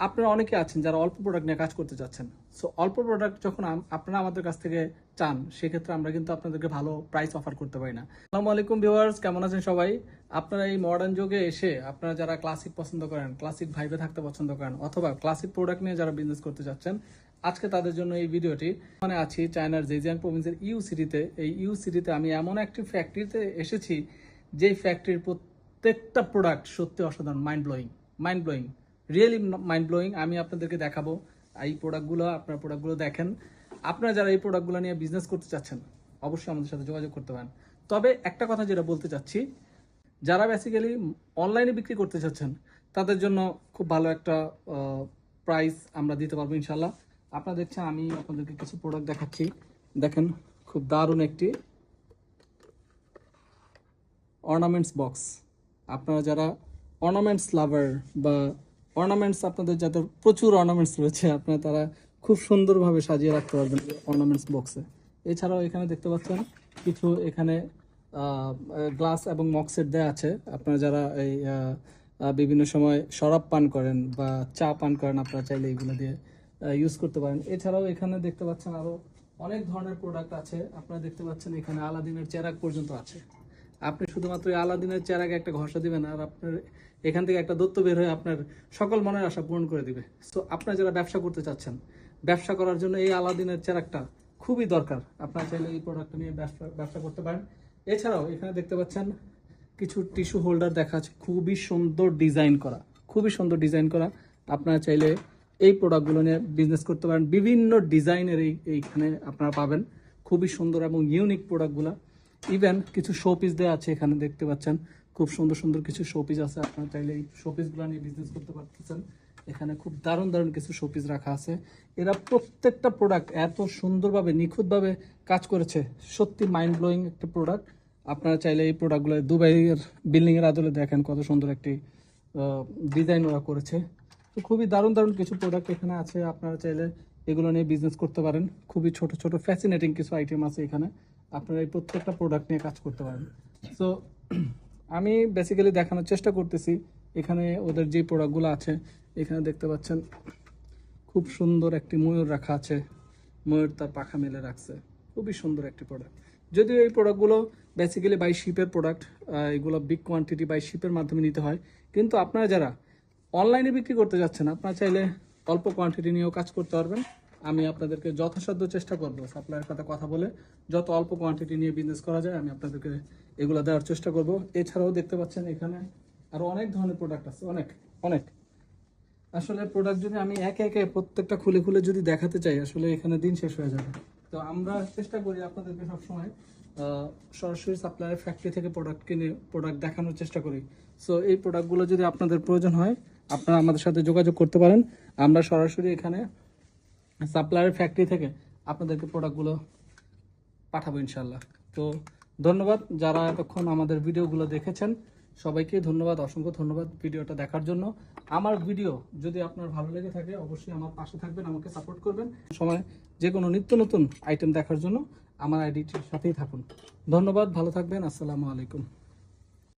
আপনারা অনেকে আছেন যারা অল্প প্রোডাক্ট নিয়ে কাজ করতে চাচ্ছেন সো অল্প প্রোডাক্ট যখন আপনারা আমাদের কাছ থেকে চান, সেক্ষেত্রে আমরা কিন্তু আপনাদেরকে ভালো প্রাইস অফার করতে পারি না। আসসালামু আলাইকুম ভিউয়ার্স কেমন আছেন সবাই? আপনারা এই মডার্ন যুগে এসে, আপনারা যারা ক্লাসিক পছন্দ করেন ক্লাসিক ভাইবে থাকতে পছন্দ করেন, অথবা ক্লাসিক প্রোডাক্ট নিয়ে যারা বিজনেস করতে চাচ্ছেন আজকে তাদের জন্য এই ভিডিওটি। মানে আছি চায়নার জেজিয়াং প্রভিন্সের ইউ সিটিতে এই ইউ সিটিতে আমি এমন একটি ফ্যাক্টরিতে এসেছি, যেই ফ্যাক্টরির প্রত্যেকটা প্রোডাক্ট সত্যি অসাধারণ mind blowing mind blowing really mind blowing আমি আপনাদেরকে দেখাবো এই প্রোডাক্টগুলো আপনার প্রোডাক্টগুলো দেখেন। আপনারা যারা এই প্রোডাক্টগুলো নিয়ে বিজনেস করতে চাচ্ছেন, অবশ্যই আমাদের সাথে যোগাযোগ করতে পারেন। তবে একটা কথা যেটা বলতে চাচ্ছি, যারা বেসিক্যালি অনলাইনে বিক্রি করতে চাচ্ছেন, তাদের জন্য খুব ভালো একটা প্রাইস আমরা দিতে পারব ইনশাল্লাহ আপনারা দেখছেন আমি আপনাদেরকে কিছু প্রোডাক্ট দেখাচ্ছি। দেখেন, খুব দারুণ একটি অর্নামেন্টস বক্স আপনারা যারা অর্নামেন্টস লাভার বা অর্নামেন্টস আপনাদের যাদের প্রচুর অর্নামেন্টস রয়েছে, আপনারা তারা খুব সুন্দরভাবে সাজিয়ে রাখতে পারবেন অর্নামেন্টস বক্সে এছাড়াও এখানে দেখতে পাচ্ছেন কিছু এখানে গ্লাস এবং মক্সেট দেওয়া আছে। আপনারা যারা এই বিভিন্ন সময় শরাব পান করেন বা চা পান করেন, আপনারা চাইলে এগুলো দিয়ে ইউজ করতে পারেন। এছাড়াও এখানে দেখতে পাচ্ছেন আরও অনেক ধরনের প্রোডাক্ট আছে। আপনারা দেখতে পাচ্ছেন এখানে আলাদিনের চেরাক পর্যন্ত আছে। আপনি শুধুমাত্র আলাদিনের চেরাকে একটা ঘষা দিবেন আর আপনার এখান থেকে একটা দত্ত বের হয়ে আপনার সকল মনের আশা পূরণ করে দিবে। সো আপনারা যারা ব্যবসা করতে চাচ্ছেন, ব্যবসা করার জন্য এই আলাদিনের চেরাকটা খুবই দরকার। আপনার চাইলে এই প্রোডাক্টটা নিয়ে ব্যবসা ব্যবসা করতে পারেন। এছাড়াও এখানে দেখতে পাচ্ছেন কিছু টিস্যু হোল্ডার দেখা আছে খুবই সুন্দর ডিজাইন করা, খুবই সুন্দর ডিজাইন করা। আপনারা চাইলে এই প্রোডাক্টগুলো নিয়ে বিজনেস করতে পারেন। বিভিন্ন ডিজাইনের এই, এইখানে আপনারা পাবেন। খুবই সুন্দর এবং ইউনিক প্রোডাক্টগুলো ইভেন কিছু শো পিস দেওয়া আছে এখানে দেখতে পাচ্ছেন। খুব সুন্দর সুন্দর কিছু শো পিস আছে। আপনারা চাইলে এই শো পিসগুলো নিয়ে বিজনেস করতে পারতেছেন। এখানে খুব দারুণ দারুণ কিছু শো পিস রাখা আছে। এরা প্রত্যেকটা প্রোডাক্ট এত সুন্দরভাবে, নিখুঁতভাবে কাজ করেছে। সত্যি মাইন্ড ব্লোয়িং একটা প্রোডাক্ট আপনারা চাইলে এই প্রোডাক্টগুলো দুবাইয়ের বিল্ডিং এর আদলে দেখেন কত সুন্দর একটি ডিজাইন ওরা করেছে। তো খুবই দারুণ দারুণ কিছু প্রোডাক্ট এখানে আছে। আপনারা চাইলে এগুলো নিয়ে বিজনেস করতে পারেন। খুবই ছোট ছোট ফ্যাসিনেটিং কিছু আইটেম আছে এখানে। আপনারা এই প্রত্যেকটা প্রোডাক্ট নিয়ে কাজ করতে পারেন সো আমি বেসিক্যালি দেখানোর চেষ্টা করতেছি। এখানে ওদের যে প্রোডাক্টগুলো আছে, এখানে দেখতে পাচ্ছেন, খুব সুন্দর একটি ময়ূর রাখা আছে। ময়ূর তার পাখা মেলে রাখছে। খুবই সুন্দর একটি প্রোডাক্ট যদিও এই প্রোডাক্টগুলো বেসিক্যালি বাই শিপের প্রোডাক্ট এগুলো বিগ কোয়ান্টিটি বাই শিপের মাধ্যমে নিতে হয়। কিন্তু আপনারা যারা অনলাইনে বিক্রি করতে যাচ্ছেন, আপনারা চাইলে অল্প কোয়ান্টিটি নিয়েও কাজ করতে পারবেন। আমি আপনাদেরকে যথাসাধ্য চেষ্টা করব সাপ্লাইয়ের সাথে কথা বলে। যত অল্প কোয়ান্টিটি নিয়ে বিজনেস করা যায়, আমি আপনাদেরকে এগুলো দেওয়ার চেষ্টা করব। এছাড়াও দেখতে পাচ্ছেন এখানে আরও অনেক ধরনের প্রোডাক্ট আছে, অনেক অনেক। আসলে প্রোডাক্ট যদি আমি একে একে প্রত্যেকটা খুলে খুলে যদি দেখাতে চাই, আসলে এখানে দিন শেষ হয়ে যাবে। তো আমরা চেষ্টা করি আপনাদেরকে সবসময় সরাসরি সাপ্লায়ার ফ্যাক্টরি থেকে প্রোডাক্ট কিনে প্রোডাক্ট দেখানোর চেষ্টা করি। সো এই প্রোডাক্টগুলো যদি আপনাদের প্রয়োজন হয়, আপনারা আমাদের সাথে যোগাযোগ করতে পারেন। আমরা সরাসরি এখানে সাপ্লায়ার ফ্যাক্টরি থেকে আপনাদেরকে প্রোডাক্টগুলো পাঠাবো ইনশাল্লাহ তো ধন্যবাদ যারা এতক্ষণ আমাদের ভিডিওগুলো দেখেছেন, সবাইকে ধন্যবাদ, অসংখ্য ধন্যবাদ ভিডিওটা দেখার জন্য। আমার ভিডিও যদি আপনার ভালো লেগে থাকে, অবশ্যই আমার পাশে থাকবেন, আমাকে সাপোর্ট করবেন। সময় যে কোনো নিত্য নতুন আইটেম দেখার জন্য আমার আইডিটির সাথেই থাকুন। ধন্যবাদ, ভালো থাকবেন, আসসালামু আলাইকুম।